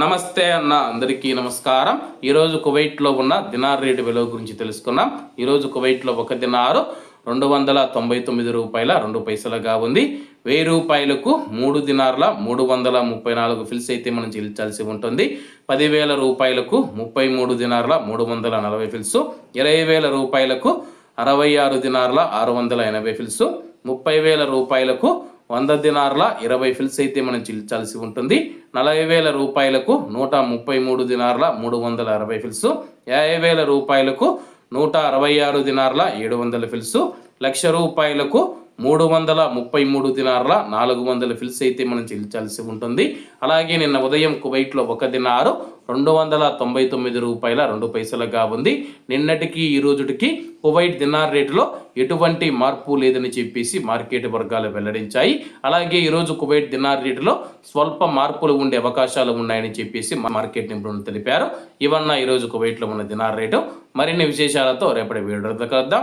నమస్తే అన్న అందరికీ నమస్కారం. ఈరోజు కువైట్లో ఉన్న దినార్ రేటు విలువ గురించి తెలుసుకున్నాం. ఈరోజు కువైట్లో ఒక దినారు రెండు వందల తొంభై తొమ్మిది రూపాయల రెండు పైసలుగా ఉంది. వెయ్యి రూపాయలకు మూడు దినార్ల మూడు వందల ముప్పై నాలుగు ఫిల్స్ అయితే మనం చెల్లించాల్సి ఉంటుంది. పదివేల రూపాయలకు ముప్పై మూడు దినార్ల మూడు వందల నలభై ఫిల్స్ ఇరవై వేల రూపాయలకు అరవై ఆరు దినార్ల ఆరు వందల ఎనభై ఫిల్స్ ముప్పై వేల రూపాయలకు వంద దినార్ల ఇరవై ఫిల్స్ అయితే మనం చెల్లించాల్సి ఉంటుంది. నలభై వేల రూపాయలకు నూట ముప్పై మూడు దినార్ల మూడు వందల అరవై ఫిల్స్. యాభై వేల రూపాయలకు నూట అరవై ఆరు దినార్ల ఏడు వందల ఫిల్స్. లక్ష రూపాయలకు మూడు వందల ముప్పై మూడు దినార్ల నాలుగు వందల ఫిల్స్ అయితే మనం చెల్లించాల్సి ఉంటుంది. అలాగే నిన్న ఉదయం కువైట్లో ఒక దినారు రెండు వందల తొంభై తొమ్మిది రూపాయల రెండు పైసలుగా ఉంది. నిన్నటికి ఈ రోజుటికి కువైట్ దినార్ రేటులో ఎటువంటి మార్పు లేదని చెప్పేసి మార్కెట్ వర్గాలు వెల్లడించాయి. అలాగే ఈరోజు కువైట్ దినార్ రేటులో స్వల్ప మార్పులు ఉండే అవకాశాలు ఉన్నాయని చెప్పేసి మార్కెట్ నిపుణులు తెలిపారు. ఇవన్న ఈరోజు కువైట్లో ఉన్న దినార్ రేటు. మరిన్ని విశేషాలతో రేపటి వీడియో కలుద్దాం.